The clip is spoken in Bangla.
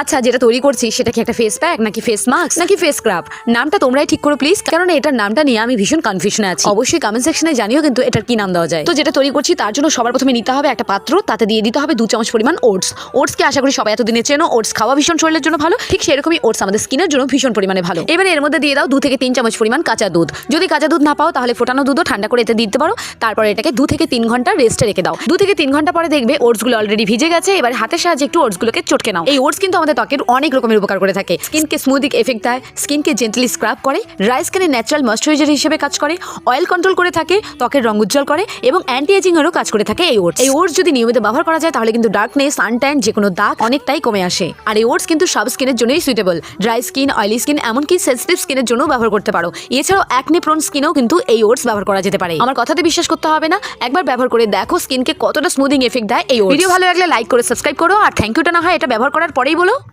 আচ্ছা যেটা তৈরি করছি সেটা কি একটা ফেস প্যাক নাকি ফেস মাস্ক নাকি ফেস স্ক্রাব নামটা তোমরাই ঠিক করো প্লিজ কারণ এটার নামটা নিয়ে আমি ভীষণ কনফিউশনে আছি। অবশ্যই কমেন্ট সেকশনে জানিও কিন্তু এটার কি নাম দেওয়া যায়। তো যেটা তৈরি করছি, তার জন্য সবার প্রথমে নিতে হবে একটা পাত্র, তাতে দিয়ে দিতে হবে দু চামচ পরিমাণ ওটস ওটসকে আশা করি সবাই এতদিনে চেনো ওটস খাওয়া ভীষণ শরীরের জন্য ভালো, ঠিক সেরকমই ওটস আমাদের স্কিনের জন্য ভীষণ পরিমাণে ভালো। এবার এর মধ্যে দিয়ে দাও দু থেকে তিন চামচ পরিমাণ কাঁচা দুধ। যদি কাঁচা দুধ না পাও, তাহলে ফোটানো দুধও ঠান্ডা করে এতে দিতে পারো। তারপরে এটাকে দু থেকে তিন ঘণ্টা রেস্টে রেখে দাও। দু থেকে তিন ঘণ্টা পরে দেখবে ওটসগুলো অলরেডি ভিজে গেছে, এবার হাতের সাহায্যে একটু ওটসগুলোকে চটকে নাও। এই ওটস কিন্তু আমাদের ত্বকের অনেক রকমের উপকার করে থাকে। স্কিনকে স্মুদিক এফেক্ট দেয়, স্কিনকে জেন্টলি স্ক্রাব করে ড্রাই স্কিনে ন্যাচারাল ময়শ্চারাইজার হিসেবে কাজ করে অয়েল কন্ট্রোল করে থাকে, ত্বকের রং উজ্জ্বল করে এবং অ্যান্টি এজিং এরও কাজ করে থাকে এই ওটস এই ওটস যদি নিয়মিত ব্যবহার করা যায় তাহলে কিন্তু ডার্কনেস সানট্যান যে কোনো দাগ অনেকটাই কমে আসে। আর এই ওটস কিন্তু সব স্কিনের জন্যই suitable dry skin oily skin এমনকি সেন্সিটিভ স্কিনের জন্যও ব্যবহার করতে পারো। এছাড়াও অ্যাকনে প্রোন স্কিনেও কিন্তু এই ওটস ব্যবহার করা যেতে পারে। আমার কথাতে বিশ্বাস করতে হবে না। একবার ব্যবহার করে দেখো স্কিনকে কতটা স্মুদিং এফেক্ট দেয় এই ভিডিও ভালো লাগলে লাইক করে সাবস্ক্রাইব করো। আর থ্যাংক ইউটা না হয় এটা ব্যবহার করার পরেই বলো। solo?